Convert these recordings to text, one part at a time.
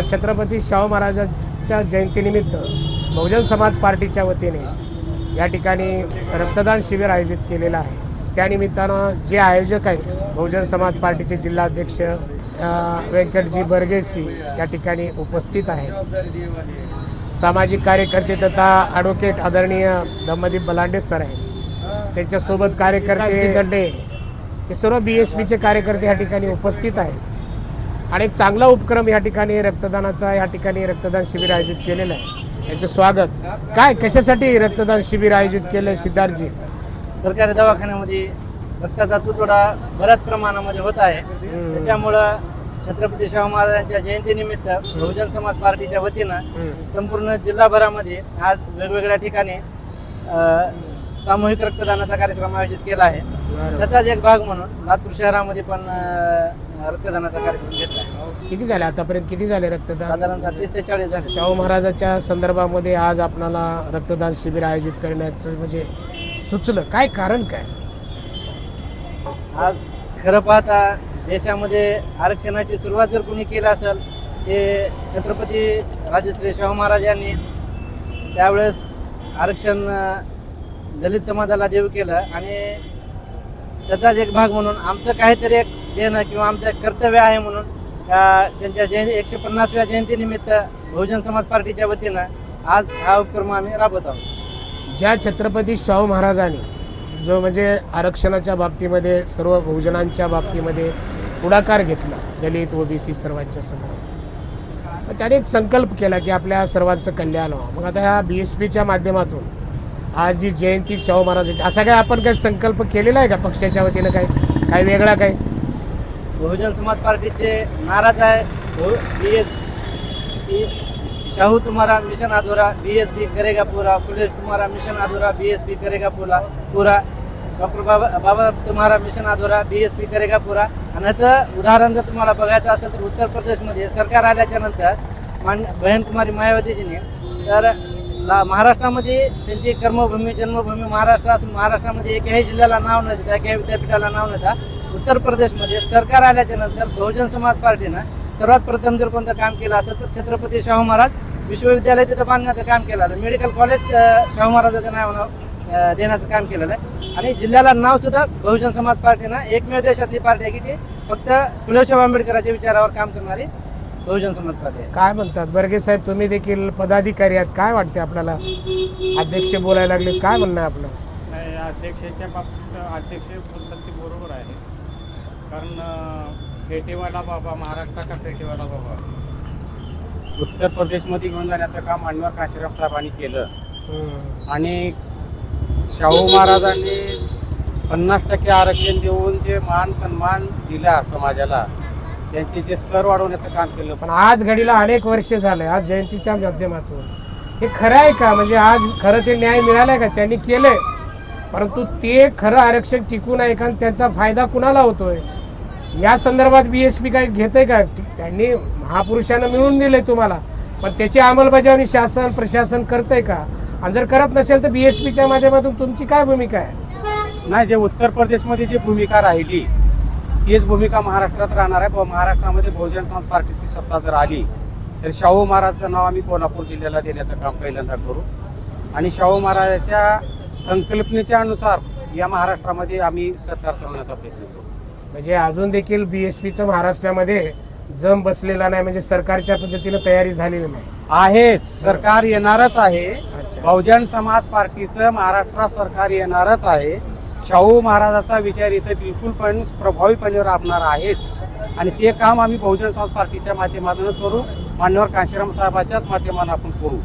आज छत्रपती शाहू महाराजांच्या जयंतीनिमित्त बहुजन समाज पार्टीच्या वतीने या ठिकाणी रक्तदान शिबिर आयोजित केलेलं आहे. त्यानिमित्तानं जे आयोजक आहेत बहुजन समाज पार्टीचे जिल्हाध्यक्ष व्यंकटजी बर्गेसी त्या ठिकाणी उपस्थित आहेत. सामाजिक कार्यकर्ते तथा ॲडव्होकेट आदरणीय धम्मदीप बलांडे सर आहेत. त्यांच्यासोबत कार्यकर्ते हे सर्व बी एस पीचे कार्यकर्ते या ठिकाणी उपस्थित आहेत. आणि एक चांगला उपक्रम या ठिकाणी रक्तदानाचा या ठिकाणी रक्तदान शिबिर आयोजित केलेलं आहे. यांचं स्वागत. काय कशासाठी रक्तदान शिबिर आयोजित केलं सिद्धार्थजी? सरकारी दवाखान्यामध्ये रक्ताचा तुटवडा बऱ्याच प्रमाणामध्ये होत आहे. त्याच्यामुळं छत्रपती शाहू महाराजांच्या जयंतीनिमित्त बहुजन समाज पार्टीच्या वतीनं संपूर्ण जिल्हाभरामध्ये आज वेगवेगळ्या ठिकाणी सामूहिक रक्तदानाचा कार्यक्रम आयोजित केला आहे. त्याचाच एक भाग म्हणून लातूर शहरामध्ये पण रक्तदानाचा कार्यक्रम घेतला आहे. किती झाले आतापर्यंत? किती झाले रक्तदान? साधारणतः तीस ते चाळीस झाले. शाहू महाराजाच्या संदर्भामध्ये आज आपणाला रक्तदान शिबिर आयोजित करण्याचं म्हणजे सुचलं. काय कारण काय? आज खरं पाहता देशामध्ये आरक्षणाची सुरुवात जर कोणी केली असेल ते छत्रपती राजश्री शाहू महाराज यांनी त्यावेळेस आरक्षण दलित समाजाला देऊ केलं आणि त्याचाच एक भाग म्हणून आमचं काहीतरी एक देणं किंवा आमचं एक कर्तव्य आहे म्हणून त्यांच्या जयंती एकशे पन्नासव्या जयंतीनिमित्त बहुजन समाज पार्टीच्या वतीनं आज हा उपक्रम आम्ही राबवत आहोत. ज्या छत्रपती शाहू महाराजांनी जो म्हणजे आरक्षणाच्या बाबतीमध्ये सर्व बहुजनांच्या बाबतीमध्ये पुढाकार घेतला दलित ओबीसी सर्वांच्या संदर्भात. मग त्याने एक संकल्प केला की आपल्या सर्वांचं कल्याण व्हावं. मग आता ह्या बी एस पीच्या माध्यमातून आज जी जयंती शाहू महाराजांची असा काय आपण काही संकल्प केलेला आहे का? पक्षाच्या वतीनं काय काय वेगळा काय बहुजन समाज पार्टीचे नाराज आहे. हो, बी एस शाहू तुम्हारा मिशन अधूरा बी एस पी करेगा पूरा. पुलिस तुम्हारा मिशन अधूरा बी एस पी करेगा पूरा. पूरा. डॉक्टर बाबा बाबा तुम्हारा मिशन अधुरा बी एस पी करेगा पूरा. आणि याचं उदाहरण जर तुम्हाला बघायचं असेल तर उत्तर प्रदेशमध्ये सरकार आल्याच्यानंतर मान्य बहनकुमारी मायावतीजीने तर ला- महाराष्ट्रामध्ये त्यांची कर्मभूमी जन्मभूमी महाराष्ट्र असून महाराष्ट्रामध्ये एकाही जिल्ह्याला नाव न देता एकाही विद्यापीठाला नाव न देता उत्तर प्रदेशमध्ये सरकार आल्याच्यानंतर बहुजन समाज पार्टीनं सर्वात प्रथम जर कोणतं काम केलं असेल तर छत्रपती शाहू महाराज विश्वविद्यालय तिथं बांधण्याचं काम केलं आहे मेडिकल कॉलेज शाहू महाराजाचं नाव नाव देण्याचं काम केलेलं आहे. आणि जिल्ह्याला नाव सुद्धा बहुजन समाज पार्टीनं एकमेव देशातली पार्टी आहे की ती फक्त फुलेशाह आंबेडकरांच्या विचारावर काम करणारी बहुजन समाज पार्टी आहे. काय म्हणतात? बर्गे साहेब तुम्ही देखील पदाधिकारी आहात. काय वाटते आपल्याला? अध्यक्ष बोलायला लागले. काय म्हणणं आहे आपलं? नाही अध्यक्षाच्या बाबतीत अध्यक्ष बोलतात ते बरोबर आहे. कारण अं, फेटेवाला बाबा महाराष्ट्र का फेटेवाला बाबा. उत्तर प्रदेशमध्ये घेऊन जाण्याचं काम अण्वर काशीराम साहेबांनी केलं. हम्म. आणि शाहू महाराजांनी पन्नास टक्के आरक्षण देऊन जे मान सन्मान दिला समाजाला त्यांचे जे स्तर वाढवण्याचं काम केलं. पण आज घडीला अनेक वर्ष झाले आज जयंतीच्या माध्यमातून. हे खरं आहे का? म्हणजे आज खरं ते न्याय मिळालाय का? त्यांनी केलंय. परंतु ते खरं आरक्षण टिकून आहे का? त्यांचा फायदा कुणाला होतोय? या संदर्भात बी एस पी काय घेतंय का? त्यांनी महापुरुषांना मिळून दिलंय तुम्हाला. पण त्याची अंमलबजावणी शासन प्रशासन करतंय का? आणि जर करत नसेल तर बी एस पीच्या माध्यमातून तुमची काय भूमिका आहे? नाही जे उत्तर प्रदेशमध्ये जी भूमिका राहिली तीच भूमिका महाराष्ट्रात राहणार आहे. महाराष्ट्रामध्ये बहुजन समाज पार्टीची सत्ता जर आली तर शाहू महाराजचं नाव आम्ही कोल्हापूर जिल्ह्याला देण्याचं काम पहिल्यांदा करू. आणि शाहू महाराजाच्या संकल्पनेच्या अनुसार या महाराष्ट्रामध्ये आम्ही सरकार चालवण्याचा प्रयत्न करू. म्हणजे अजून देखील बी एस पीचं महाराष्ट्रामध्ये जम बसलेला नाही म्हणजे सरकारच्या पद्धतीनं तयारी झालेली नाही. आहेच. सरकार येणारच आहे. बहुजन समाज पार्टीचं महाराष्ट्रात सरकार येणारच आहे. शाहू महाराजाचा विचार इथं बिलकुलपणे प्रभावीपणे राबणार आहेच. आणि ते काम आम्ही बहुजन समाज पार्टीच्या माध्यमातूनच करू मान्यवर कांशीराम साहेबाच्याच माध्यमातून आपण करू.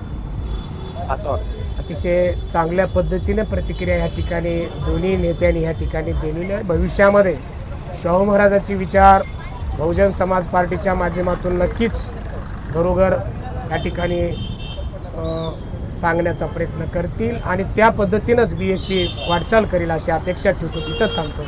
असं वाटतं. अतिशय चांगल्या पद्धतीने प्रतिक्रिया या ठिकाणी दोन्ही नेत्यांनी या ठिकाणी दिलेली आहे. भविष्यामध्ये शाहू महाराजाचे विचार बहुजन समाज पार्टीच्या माध्यमातून नक्कीच घरोघर या ठिकाणी सांगण्याचा प्रयत्न करतील आणि त्या पद्धतीनंच बी एस पी वाटचाल करेल अशी अपेक्षा ठेवतो. तिथं थांबतो.